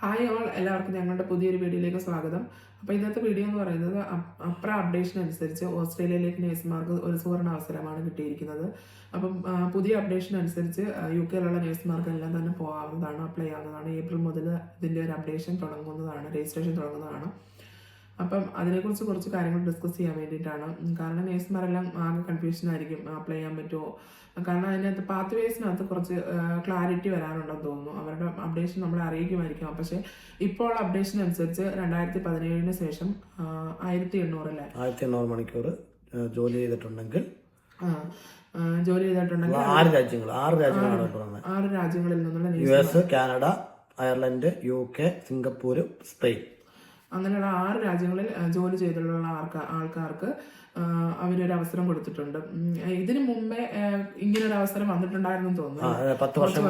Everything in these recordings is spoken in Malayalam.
ഹായ് ഓൾ എല്ലാവർക്കും ഞങ്ങളുടെ പുതിയൊരു വീഡിയോയിലേക്ക് സ്വാഗതം. അപ്പോൾ ഇന്നത്തെ വീഡിയോ എന്ന് പറയുന്നത് അപ്ര അപ്ഡേഷൻ അനുസരിച്ച് ഓസ്ട്രേലിയയിലേക്ക് നേഴ്സുമാർക്ക് ഒരു സുവർണ അവസരമാണ് കിട്ടിയിരിക്കുന്നത്. അപ്പം പുതിയ അപ്ഡേഷൻ അനുസരിച്ച് യു കെയിലുള്ള നേഴ്സുമാർക്ക് എല്ലാം തന്നെ പോകാവുന്നതാണ് അപ്ലൈ ആവുന്നതാണ്. ഏപ്രിൽ മുതൽ ഇതിന്റെ ഒരു അപ്ഡേഷൻ തുടങ്ങുന്നതാണ് രജിസ്ട്രേഷൻ തുടങ്ങുന്നതാണ്. അപ്പം അതിനെക്കുറിച്ച് കുറച്ച് കാര്യങ്ങൾ ഡിസ്കസ് ചെയ്യാൻ വേണ്ടിയിട്ടാണ്. കാരണം നേഴ്സുമാരെല്ലാം ആകെ കൺഫ്യൂഷൻ ആയിരിക്കും അപ്ലൈ ചെയ്യാൻ പറ്റുമോ? കാരണം അതിനകത്ത് പാത്ത് വേസിനകത്ത് കുറച്ച് ക്ലാരിറ്റി വരാനുണ്ടെന്ന് തോന്നുന്നു. അവരുടെ അപ്ഡേഷൻ നമ്മളെ അറിയിക്കുമായിരിക്കും. പക്ഷേ ഇപ്പോൾ അപ്ഡേഷൻ അനുസരിച്ച് രണ്ടായിരത്തി പതിനേഴിന് ശേഷം ആയിരത്തി എണ്ണൂറല്ലേ ആയിരത്തി എണ്ണൂറ് മണിക്കൂർ ജോലി ചെയ്തിട്ടുണ്ടെങ്കിൽ ജോലി ചെയ്തിട്ടുണ്ടെങ്കിൽ ആറ് രാജ്യങ്ങൾ ആറ് രാജ്യങ്ങളാണ് ആറ് രാജ്യങ്ങളിൽ നിന്നുള്ള U S Canada Ireland U K Singapore Spain. അങ്ങനെയുള്ള ആറ് രാജ്യങ്ങളിൽ ജോലി ചെയ്തിട്ടുള്ള ആൾക്കാർ ആൾക്കാർക്ക് അവരൊരു അവസരം കൊടുത്തിട്ടുണ്ട്. ഇതിനു മുമ്പേ ഇങ്ങനെ ഇങ്ങനൊരു അവസരം വന്നിട്ടുണ്ടായിരുന്നു തോന്നുന്നു. പത്ത് വർഷം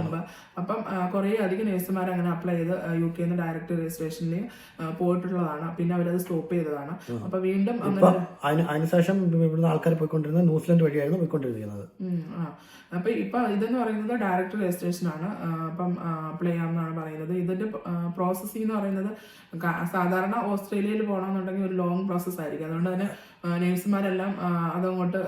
മുമ്പ്. അപ്പം കുറെ അധികം നേഴ്സുമാർ അങ്ങനെ അപ്ലൈ ചെയ്ത് യു കെ ഡയറക്റ്റ് രജിസ്ട്രേഷനിൽ പോയിട്ടുള്ളതാണ്. പിന്നെ അവരത് സ്റ്റോപ്പ് ചെയ്തതാണ്. അപ്പൊ വീണ്ടും അതിനുശേഷം ഇവിടുന്ന് ആൾക്കാർ പോയിക്കൊണ്ടിരുന്നത് ന്യൂസിലൻഡ് വഴിയായിരുന്നു പോയിക്കൊണ്ടിരിക്കുന്നത്. അപ്പൊ ഇപ്പൊ ഇതെന്ന് പറയുന്നത് ഡയറക്റ്റ് രജിസ്ട്രേഷൻ ആണ്. അപ്പം അപ്ലൈ ചെയ്യാമെന്നാണ് പറയുന്നത്. ഇതിന്റെ പ്രോസസ്സിംഗ് എന്ന് പറയുന്നത് സാധാരണ ഓസ്ട്രേലിയയിൽ പോകണമെന്നുണ്ടെങ്കിൽ ഒരു ലോങ് പ്രോസസ് ആയിരിക്കും. അതുകൊണ്ട് തന്നെ നേഴ്സുമാരെല്ലാം അതങ്ങോട്ട്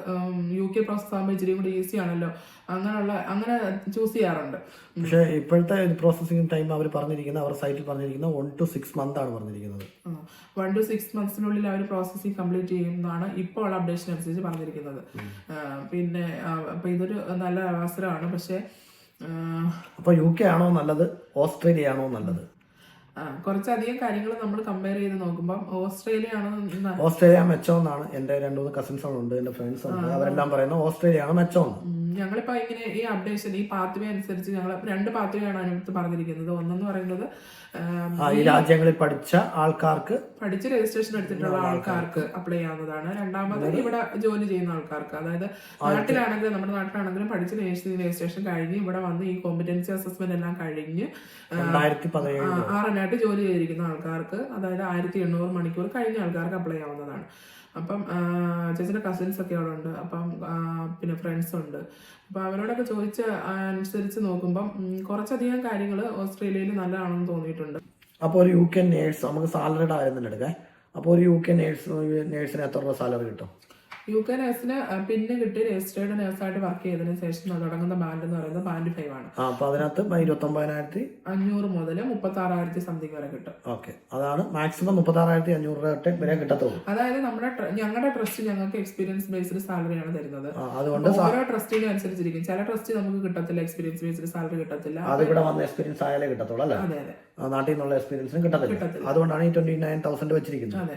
യു കെ പ്രോസസ് ആകുമ്പോൾ ഇച്ചിരി കൂടി ഈസി ആണല്ലോ. അങ്ങനെയുള്ള അങ്ങനെ ചൂസ് ചെയ്യാറുണ്ട്. പക്ഷേ ഇപ്പോഴത്തെ പ്രോസസ്സിംഗ് ടൈം അവർ പറഞ്ഞിരിക്കുന്നത് അവരുടെ സൈറ്റിൽ പറഞ്ഞിരിക്കുന്നത് വൺ ടു സിക്സ് മന്ത് ആണ് പറഞ്ഞിരിക്കുന്നത്. വൺ ടു സിക്സ് മന്ത്സിനുള്ളിൽ അവർ പ്രോസസ്സിംഗ് കംപ്ലീറ്റ് ചെയ്യുന്നതാണ് ഇപ്പോൾ ഉള്ള അപ്ഡേഷൻ അനുസരിച്ച് പറഞ്ഞിരിക്കുന്നത്. പിന്നെ അപ്പം ഇതൊരു നല്ല അവസരമാണ്. പക്ഷേ അപ്പൊ അപ്പോൾ യു കെ ആണോ നല്ലത്? ഓസ്ട്രേലിയ ആണോ നല്ലത്? കുറച്ചധികം കാര്യങ്ങൾ നമ്മൾ കമ്പയർ ചെയ്ത് നോക്കുമ്പോൾ ഓസ്ട്രേലിയ ആണ് ഓസ്ട്രേലിയ മെച്ചമെന്നാണ്. എന്റെ രണ്ടു മൂന്ന് കസിൻസ് ഉണ്ട് എന്റെ ഫ്രണ്ട്സ് ഉണ്ട്. അവരെല്ലാം പറയുന്നത് ഓസ്ട്രേലിയ ആണ് മെച്ചമെന്ന് ഉം, ഞങ്ങളിപ്പോ ഇങ്ങനെ ഈ അപ്ഡേഷൻ ഈ പാത്വേ അനുസരിച്ച് ഞങ്ങൾ രണ്ട് പാത്വേ ആണ് അതിനകത്ത് പറഞ്ഞിരിക്കുന്നത്. ഒന്നെന്ന് പറയുന്നത് ഈ രാജ്യങ്ങളിൽ പഠിച്ച ആൾക്കാർക്ക് പഠിച്ച് രജിസ്ട്രേഷൻ എടുത്തിട്ടുള്ള ആൾക്കാർക്ക് അപ്ലൈ ചെയ്യാവുന്നതാണ്. രണ്ടാമത് ഇവിടെ ജോലി ചെയ്യുന്ന ആൾക്കാർക്ക്. അതായത് നാട്ടിലാണെങ്കിലും നമ്മുടെ നാട്ടിലാണെങ്കിലും പഠിച്ച് രജിസ്ട്രേഷൻ കഴിഞ്ഞ് ഇവിടെ വന്ന് ഈ കോമ്പിറ്റൻസി അസസ്മെന്റ് എല്ലാം കഴിഞ്ഞ് ആറിനായിട്ട് ജോലി ചെയ്തിരിക്കുന്ന ആൾക്കാർക്ക് അതായത് ആയിരത്തി എണ്ണൂറ് മണിക്കൂർ കഴിഞ്ഞ ആൾക്കാർക്ക് അപ്ലൈ ചെയ്യാവുന്നതാണ്. അപ്പം ചേച്ചിയുടെ കസിൻസ് ഒക്കെ അവിടെ ഉണ്ട്. അപ്പം പിന്നെ ഫ്രണ്ട്സ് ഉണ്ട്. അപ്പം അവരോടൊക്കെ ചോദിച്ച് അനുസരിച്ച് നോക്കുമ്പം കുറച്ചധികം കാര്യങ്ങൾ ഓസ്ട്രേലിയയിൽ നല്ലതാണെന്ന് തോന്നിയിട്ടുണ്ട്. അപ്പോൾ ഒരു യു കെ നേഴ്സ് നമുക്ക് സാലറിയുടെ ആയിരുന്നില്ല തന്നെ എടുക്കാം അപ്പോൾ ഒരു യു കെ നേഴ്സ് നേഴ്സിന് എത്ര രൂപ സാലറി കിട്ടും? യു കെ നഴ്സിന് പിന്നെ കിട്ടി രജിസ്റ്റേർഡ് നഴ്സായിട്ട് വർക്ക് ചെയ്തതിനു ശേഷം തുടങ്ങുന്ന ബാൻഡ് എന്ന് പറയുന്നത് ബാൻഡ് ഫൈവ് ആണ്. അതിനകത്ത് ഇരുപത്തൊമ്പതിനായിരത്തി അഞ്ഞൂറ് മുതൽ മുപ്പത്തി ആറായിരത്തി സംതിങ് വരെ കിട്ടും. ഓക്കെ. അതാണ് മാക്സിമം മുപ്പത്താറായിരത്തി അഞ്ഞൂറ് രൂപ വരെ കിട്ടത്തുള്ളൂ. അതായത് നമ്മുടെ ഞങ്ങളുടെ ട്രസ്റ്റ് ഞങ്ങൾക്ക് എക്സ്പീരിയൻസ് ബേസ്ഡ് സാലറി ആണ് തരുന്നത്. അതുകൊണ്ട് ഓരോ ട്രസ്റ്റിനും അനുസരിച്ചിരിക്കും. ചില ട്രസ്റ്റ് നമുക്ക് കിട്ടത്തില്ല എക്സ്പീരിയൻസ് ബേസ്ഡ് സാലറി കിട്ടത്തില്ല. അത് ഇവിടെ വന്ന എക്സ്പീരിയൻസ് ആയാലേ കിട്ടത്തുള്ളൂ അല്ലേ? നാട്ടിൽ നിന്നുള്ള എക്സ്പീരിയൻസും കിട്ടത്തില്ല. കിട്ടത്തില്ല. അതുകൊണ്ടാണ് ഈ ട്വന്റി നയൻ തൗസൻഡ് വെച്ചിരിക്കുന്നത്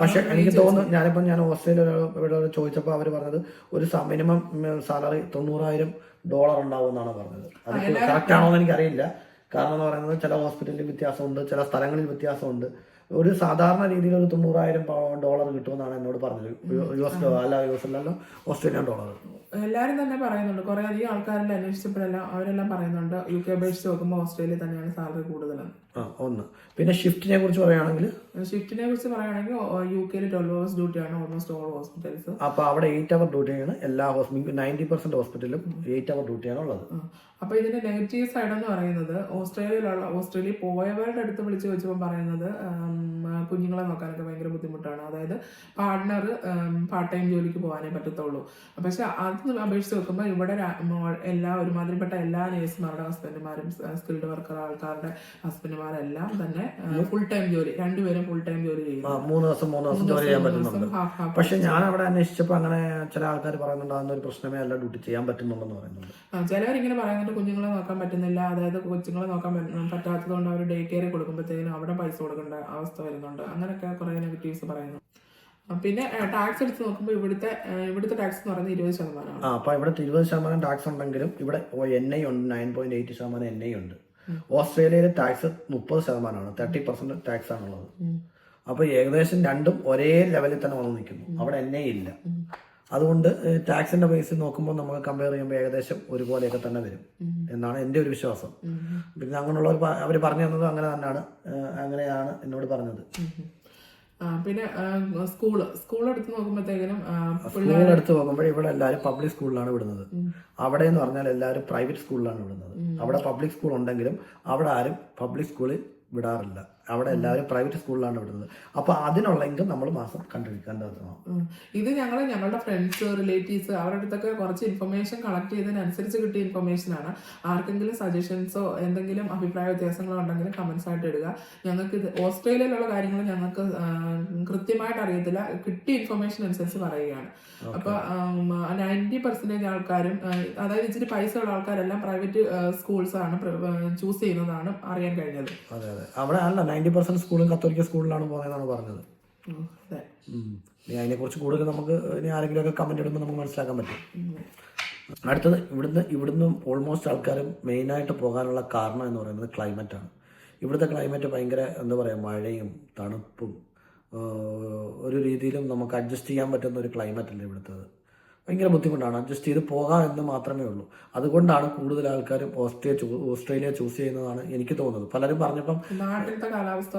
പക്ഷെ എനിക്ക് തോന്നുന്നു ഞാനിപ്പോൾ ഞാൻ ഓസ്ട്രേലിയ ചോദിച്ചപ്പോ ചോദിച്ചപ്പോൾ അവർ പറഞ്ഞത് ഒരു മിനിമം സാലറി തൊണ്ണൂറായിരം ഡോളർ ഉണ്ടാവും എന്നാണ് പറഞ്ഞത്. അത് കറക്റ്റ് ആണോ എന്ന് എനിക്കറിയില്ല. കാരണം എന്ന് പറയുന്നത് ചില ഹോസ്പിറ്റലിൽ വ്യത്യാസമുണ്ട് ചില സ്ഥലങ്ങളിൽ വ്യത്യാസമുണ്ട്. ഒരു സാധാരണ രീതിയിൽ ഒരു തൊണ്ണൂറായിരം ഡോളർ കിട്ടുമെന്നാണ് എന്നോട് പറഞ്ഞത്. യു- യു എസ് അല്ല യു എസ് അല്ലല്ലോ ഓസ്ട്രേലിയൻ ഡോളർ. എല്ലാരും തന്നെ പറയുന്നുണ്ട്. കുറെ അധികം ആൾക്കാരെല്ലാം അന്വേഷിച്ചപ്പോഴെല്ലാം അവരെല്ലാം പറയുന്നുണ്ട്. യു കെ അപേക്ഷിച്ച് നോക്കുമ്പോൾ ഓസ്ട്രേലിയ തന്നെയാണ് സാലറി കൂടുതലെന്ന് ആ ഒന്ന്. പിന്നെ ഷിഫ്റ്റിനെ കുറിച്ച് പറയുകയാണെങ്കിൽ? ഷിഫ്റ്റിനെ കുറിച്ച് പറയുകയാണെങ്കിൽ യു കെയിൽ ട്വൽവ് അവേഴ്സ് ഡ്യൂട്ടിയാണ് ഓൾമോസ്റ്റ് ഓൾ ഹോസ്പിറ്റൽസ്. അപ്പോൾ അവിടെ എയ്റ്റ് അവർ ഡ്യൂട്ടിയാണ്. എല്ലാ ഹോസ്പിറ്റലും നയന്റി പെർസെന്റ് ഹോസ്പിറ്റലും എയ്റ്റ് അവർ ഡ്യൂട്ടിയാണ് ഉള്ളത്. അപ്പൊ ഇതിന്റെ നെഗറ്റീവ് സൈഡ് എന്ന് പറയുന്നത് ഓസ്ട്രേലിയയിലുള്ള ഓസ്ട്രേലിയ പോയവരുടെ അടുത്ത് വിളിച്ച് വെച്ചപ്പോൾ പറയുന്നത് കുഞ്ഞുങ്ങളെ നോക്കാനൊക്കെ ഭയങ്കര ബുദ്ധിമുട്ടാണ്. അതായത് പാർട്ട്ണർ പാർട്ട് ടൈം ജോലിക്ക് പോകാനേ പറ്റത്തുള്ളൂ. പക്ഷെ അത് അപേക്ഷിച്ച് നോക്കുമ്പോൾ ഇവിടെ എല്ലാ ഒരുമാതിരിപ്പെട്ട എല്ലാ നേഴ്സുമാരുടെ ഹസ്ബൻഡുമാരും സ്കിൽഡ് വർക്കർ ആൾക്കാരുടെ ഹസ്ബൻഡുമാരെല്ലാം തന്നെ ഫുൾ ടൈം ജോലി രണ്ടുപേരും ഫുൾ ടൈം ജോലി ചെയ്യും മൂന്ന് ദിവസം മൂന്ന് ദിവസം ജോലി ചെയ്യാൻ പറ്റുന്നുണ്ട്. പക്ഷെ ഞാൻ അവിടെ അന്വേഷിച്ചപ്പോൾ അങ്ങനെ ചില ആൾക്കാർ പറയുന്നുണ്ട് ഒരു പ്രശ്നമേ അല്ല ഡ്യൂട്ടി ചെയ്യാൻ പറ്റുന്നുണ്ടെന്ന് പറയുന്നുണ്ട്. ചിലവരിങ്ങനെ പറയുന്നുണ്ട് കുഞ്ഞുങ്ങളെ നോക്കാൻ പറ്റുന്നില്ല. അതായത് കൊച്ചുങ്ങളെ നോക്കാൻ പറ്റാത്തതുകൊണ്ട് പറ്റാത്തത് കൊണ്ട് അവർ ഡേ കെയർ കൊടുക്കുമ്പോഴത്തേക്കും അവിടെ പൈസ കൊടുക്കേണ്ട അവസ്ഥ വരുന്നുണ്ട്. അങ്ങനെയൊക്കെ കുറെ നെഗറ്റീവ്സ് പറയുന്നു. പിന്നെ ടാക്സ് എടുത്ത് നോക്കുമ്പോൾ ഇവിടുത്തെ ഇവിടുത്തെ ടാക്സ് എന്ന് പറയുന്നത് ഇരുപത് ശതമാനമാണ്. അപ്പോൾ ഇവിടെ ഇരുപത് ശതമാനം ടാക്സ് ഉണ്ടെങ്കിലും ഇവിടെ എൻ ഐ ഉണ്ട് നയൻ പോയിന്റ് എയ്റ്റ് ശതമാനം എൻ ഐ ഉണ്ട്. ഓസ്ട്രേലിയയിലെ ടാക്സ് മുപ്പത് ശതമാനമാണ് തേർട്ടി പെർസെന്റ് ടാക്സ് ആണുള്ളത്. അപ്പോൾ ഏകദേശം രണ്ടും ഒരേ ലെവലിൽ തന്നെ വന്ന് നിൽക്കുന്നു. അവിടെ എൻ ഐ ഇല്ല. അതുകൊണ്ട് ടാക്സിന്റെ ബേസിൽ നോക്കുമ്പോൾ നമ്മൾ കമ്പയർ ചെയ്യുമ്പോൾ ഏകദേശം ഒരുപോലെയൊക്കെ തന്നെ വരും. എന്നാണ് എന്റെ ഒരു വിശ്വാസം. പിന്നെ അങ്ങനെയുള്ളവർ അവർ പറഞ്ഞു തന്നത് അങ്ങനെ തന്നെയാണ്. അങ്ങനെയാണ് എന്നോട് പറഞ്ഞത്. പിന്നെ സ്കൂൾ സ്കൂൾ എടുത്ത് നോക്കുമ്പോഴത്തേക്കിനും സ്കൂൾ എടുത്ത് നോക്കുമ്പോൾ ഇവിടെ എല്ലാവരും പബ്ലിക് സ്കൂളിലാണ് വിടുന്നത്. അവിടെ എന്ന് പറഞ്ഞാൽ എല്ലാവരും പ്രൈവറ്റ് സ്കൂളിലാണ് വിടുന്നത്. അവിടെ പബ്ലിക് സ്കൂൾ ഉണ്ടെങ്കിലും അവിടെ ആരും പബ്ലിക് സ്കൂളിൽ വിടാറില്ല. അവിടെ എല്ലാവരും പ്രൈവറ്റ് സ്കൂളിലാണ് വിടുന്നത്. അപ്പൊ അതിനുള്ള ഇൻകം നമ്മൾ മാസം കണ്ടുപിടിക്കേണ്ടതാണ് ഉം. ഇത് ഞങ്ങൾ ഞങ്ങളുടെ ഫ്രണ്ട്സ് റിലേറ്റീവ്സ് അവരുടെ അടുത്തൊക്കെ കുറച്ച് ഇൻഫർമേഷൻ കളക്ട് ചെയ്തതിനനുസരിച്ച് കിട്ടിയ ഇൻഫർമേഷൻ ആണ്. ആർക്കെങ്കിലും സജഷൻസോ എന്തെങ്കിലും അഭിപ്രായ വ്യത്യാസങ്ങളോ ഉണ്ടെങ്കിൽ കമന്റ്സ് ആയിട്ട് ഇടുക. ഞങ്ങൾക്ക് ഇത് ഓസ്ട്രേലിയയിലുള്ള കാര്യങ്ങൾ ഞങ്ങൾക്ക് കൃത്യമായിട്ട് അറിയത്തില്ല. കിട്ടിയ ഇൻഫർമേഷൻ അനുസരിച്ച് പറയുകയാണ്. അപ്പൊ നയന്റി പെർസെന്റേജ് ആൾക്കാരും അതായത് ഇച്ചിരി പൈസ ഉള്ള ആൾക്കാരെല്ലാം പ്രൈവറ്റ് സ്കൂൾസ് ആണ് ചൂസ് ചെയ്യുന്നതാണ് അറിയാൻ കഴിഞ്ഞത്. അതെ അതെ. അവിടെ അല്ല നയന്റി പെർസെന്റ് സ്കൂളും കത്തോലിക്ക സ്കൂളിലാണ് പോകുന്നതെന്നാണ് പറഞ്ഞത്. ഇനി അതിനെക്കുറിച്ച് കൂടുതൽ നമുക്ക് ഇനി ആരെങ്കിലുമൊക്കെ കമന്റ് ഇടുമ്പോൾ നമുക്ക് മനസ്സിലാക്കാൻ പറ്റും. അടുത്തത് ഇവിടുന്ന് ഇവിടുന്ന് ഓൾമോസ്റ്റ് ആൾക്കാരും മെയിനായിട്ട് പോകാനുള്ള കാരണം എന്ന് പറയുന്നത് ക്ലൈമറ്റാണ് ഇവിടുത്തെ ക്ലൈമറ്റ് ഭയങ്കര എന്താ പറയുക മഴയും തണുപ്പും ഒരു രീതിയിലും നമുക്ക് അഡ്ജസ്റ്റ് ചെയ്യാൻ പറ്റുന്ന ഒരു ക്ലൈമറ്റ് അല്ല ഇവിടുത്തേത്. ഭയങ്കര ബുദ്ധിമുട്ടാണ്. അഡ്ജസ്റ്റ് ചെയ്ത് പോകാം എന്ന് മാത്രമേ ഉള്ളൂ. അതുകൊണ്ടാണ് കൂടുതൽ ആൾക്കാരും ഓസ്ട്രേലിയ ഓസ്ട്രേലിയ ചൂസ് ചെയ്യുന്നതാണ് എനിക്ക് തോന്നുന്നത്. പലരും പറഞ്ഞപ്പം നാട്ടിലത്തെ കാലാവസ്ഥ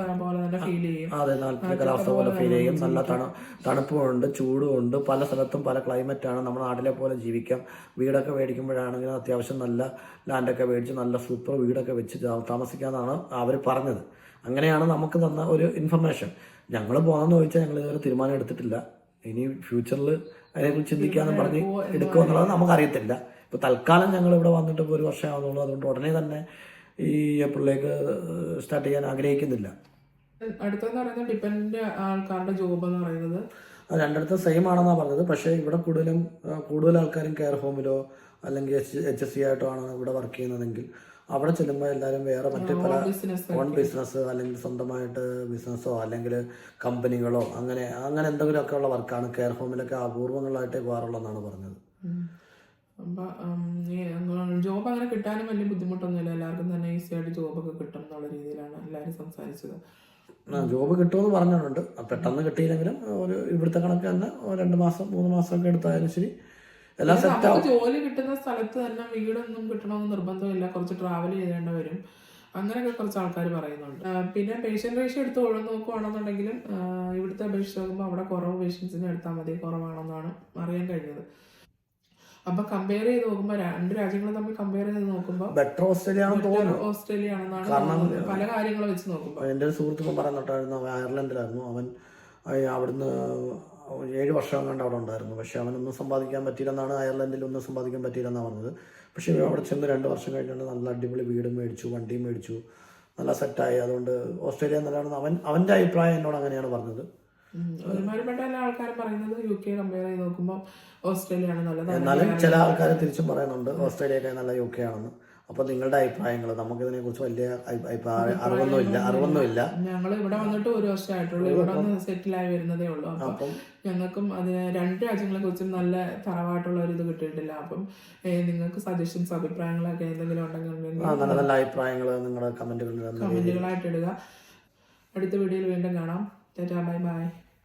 അതെ നാട്ടിലെ കാലാവസ്ഥ പോലെ ഫീൽ ചെയ്യും. നല്ല തണു തണുപ്പുമുണ്ട് ചൂടുമുണ്ട്. പല സ്ഥലത്തും പല ക്ലൈമറ്റാണ് നമ്മുടെ നാട്ടിലെ പോലെ ജീവിക്കാം. വീടൊക്കെ മേടിക്കുമ്പോഴാണെങ്കിൽ അത്യാവശ്യം നല്ല ലാൻഡൊക്കെ മേടിച്ച് നല്ല സൂപ്പർ വീടൊക്കെ വെച്ച് താമസിക്കാമെന്നാണ് അവർ പറഞ്ഞത്. അങ്ങനെയാണ് നമുക്ക് തന്ന ഒരു ഇൻഫർമേഷൻ ഞങ്ങൾ പോകാമെന്ന് ചോദിച്ചാൽ ഞങ്ങൾ ഇതുവരെ തീരുമാനം എടുത്തിട്ടില്ല. ഇനി ഫ്യൂച്ചറിൽ അതിനെക്കുറിച്ച് ചിന്തിക്കാന്ന് പറഞ്ഞ് എടുക്കുമോ എന്നുള്ളത് നമുക്കറിയത്തില്ല. ഇപ്പോൾ തൽക്കാലം ഞങ്ങൾ ഇവിടെ വന്നിട്ട് ഇപ്പോൾ ഒരു വർഷം ആവുന്നുള്ളൂ അതുകൊണ്ട് ഉടനെ തന്നെ ഈ ഏപ്രിലേക്ക് സ്റ്റാർട്ട് ചെയ്യാൻ ആഗ്രഹിക്കുന്നില്ല. അടുത്തെന്ന് പറയുന്നത് ഡിപ്പെൻഡ് ആൾക്കാരുടെ ജോബ് എന്ന് പറയുന്നത്. രണ്ടിടത്തും സെയിം ആണെന്നാണ് പറഞ്ഞത്. പക്ഷേ ഇവിടെ കൂടുതലും കൂടുതൽ ആൾക്കാരും കെയർ ഹോമിലോ അല്ലെങ്കിൽ എച്ച് എച്ച് എസ് സി ആയിട്ടോ ആണ് ഇവിടെ വർക്ക് ചെയ്യുന്നതെങ്കിൽ അവിടെ ചെല്ലുമ്പോൾ എല്ലാവരും വേറെ മറ്റേ പല ഓൺ ബിസിനസ് അല്ലെങ്കിൽ സ്വന്തമായിട്ട് ബിസിനസ്സോ അല്ലെങ്കിൽ കമ്പനികളോ അങ്ങനെ അങ്ങനെ എന്തെങ്കിലുമൊക്കെ ഉള്ള വർക്കാണ് കെയർ ഹോമിലൊക്കെ അപൂർവങ്ങളായിട്ടേ പോകാറുള്ളതെന്നാണ് പറഞ്ഞത്. ജോബ് അങ്ങനെ കിട്ടാനും വലിയ ബുദ്ധിമുട്ടൊന്നുമില്ല. എല്ലാവർക്കും തന്നെ ഈസി ആയിട്ട് ജോബൊക്കെ കിട്ടും എന്നുള്ള രീതിയിലാണ് എല്ലാവരും സംസാരിച്ചത്. ജോബ് കിട്ടുമെന്ന് പറഞ്ഞിട്ടുണ്ട്. പെട്ടെന്ന് കിട്ടിയില്ലെങ്കിലും ഒരു ഇവിടുത്തെ കണക്ക് തന്നെ രണ്ട് മാസം മൂന്ന് മാസമൊക്കെ എടുത്തായാലും ശരി. എല്ലാം സെറ്റ് ആവും. ജോലി കിട്ടുന്ന സ്ഥലത്ത് തന്നെ വീടൊന്നും കിട്ടണമെന്ന് നിർബന്ധമില്ല കുറച്ച് ട്രാവൽ ചെയ്തേണ്ട വരും. അങ്ങനെയൊക്കെ കുറച്ച് ആൾക്കാർ പറയുന്നുണ്ട്. പിന്നെ പേഷ്യന്റ് റേഷ്യോ എടുത്ത് ഒഴിവ് നോക്കുവാണെന്നുണ്ടെങ്കിലും ആ, ഇവിടുത്തെ അപേക്ഷിച്ച് നോക്കുമ്പോൾ അവിടെ കുറവ് പേഷ്യൻസിനെ എടുത്താൽ മതി. കുറവാണെന്നാണ് അറിയാൻ കഴിഞ്ഞത്. അപ്പൊ കമ്പയർ ചെയ്ത് നോക്കുമ്പോൾ രണ്ട് രാജ്യങ്ങൾ തമ്മിൽ കമ്പയർ ചെയ്ത് നോക്കുമ്പോൾ ബെറ്റർ ഓസ്ട്രേലിയ ഓസ്ട്രേലിയ ആണെന്നാണ് പല കാര്യങ്ങളും വെച്ച് നോക്കുമ്പോൾ എന്റെ ഒരു സുഹൃത്തുക്കൾ പറയുന്നുണ്ടായിരുന്നു അവൻ അയർലൻഡിലായിരുന്നു അവൻ അവിടുന്ന് ഏഴ് വർഷം കണ്ട് അവിടെ ഉണ്ടായിരുന്നു. പക്ഷേ അവനൊന്നും സമ്പാദിക്കാൻ പറ്റിയില്ലെന്നാണ് അയർലൻഡിൽ ഒന്നും സമ്പാദിക്കാൻ പറ്റിയില്ലെന്നാണ് പറഞ്ഞത്. പക്ഷേ അവിടെ ചെന്ന് രണ്ട് വർഷം കഴിഞ്ഞാണ് നല്ല അടിപൊളി വീടും മേടിച്ചു വണ്ടിയും മേടിച്ചു നല്ല സെറ്റായി. അതുകൊണ്ട് ഓസ്ട്രേലിയ നല്ലതാണ് അവൻ അവന്റെ അഭിപ്രായം എന്നോട് അങ്ങനെയാണ് പറഞ്ഞത്. എല്ലാ ആൾക്കാരും പറയുന്നത് യു കെ കമ്പയർ ചെയ്ത് നോക്കുമ്പോൾ ഓസ്ട്രേലിയ ആണ് നല്ലത്. എന്നാലും ചില ആൾക്കാർ തിരിച്ചും പറയുന്നുണ്ട് ഓസ്ട്രേലിയ നല്ല യു കെ ആണെന്ന്. അപ്പോൾ നിങ്ങളുടെ അഭിപ്രായങ്ങൾ നമുക്കിതിനെ കുറിച്ച് വലിയ അറിവൊന്നും ഇല്ല അറിവൊന്നുമില്ല അറിവൊന്നുമില്ല. ഞങ്ങൾ ഇവിടെ വന്നിട്ട് ഒരു വർഷമായിട്ടുള്ളൂ. ഇവിടെ വന്ന് സെറ്റിൽ ആയി വരുന്നതേ ഉള്ളൂ. അപ്പം ഞങ്ങൾക്കും അതിന് രണ്ട് രാജ്യങ്ങളെ കുറിച്ചും നല്ല തറവായിട്ടുള്ള ഒരു ഇത് കിട്ടിയിട്ടില്ല. അപ്പം നിങ്ങൾക്ക് സജഷൻസ് അഭിപ്രായങ്ങളൊക്കെ എന്തെങ്കിലും ഉണ്ടെങ്കിൽ നല്ല നല്ല അഭിപ്രായങ്ങൾ നിങ്ങളുടെ കമന്റുകളിൽ കമന്റുകളായിട്ട് ഇടുക. അടുത്ത വീഡിയോയിൽ വീണ്ടും കാണാം. Bye bye.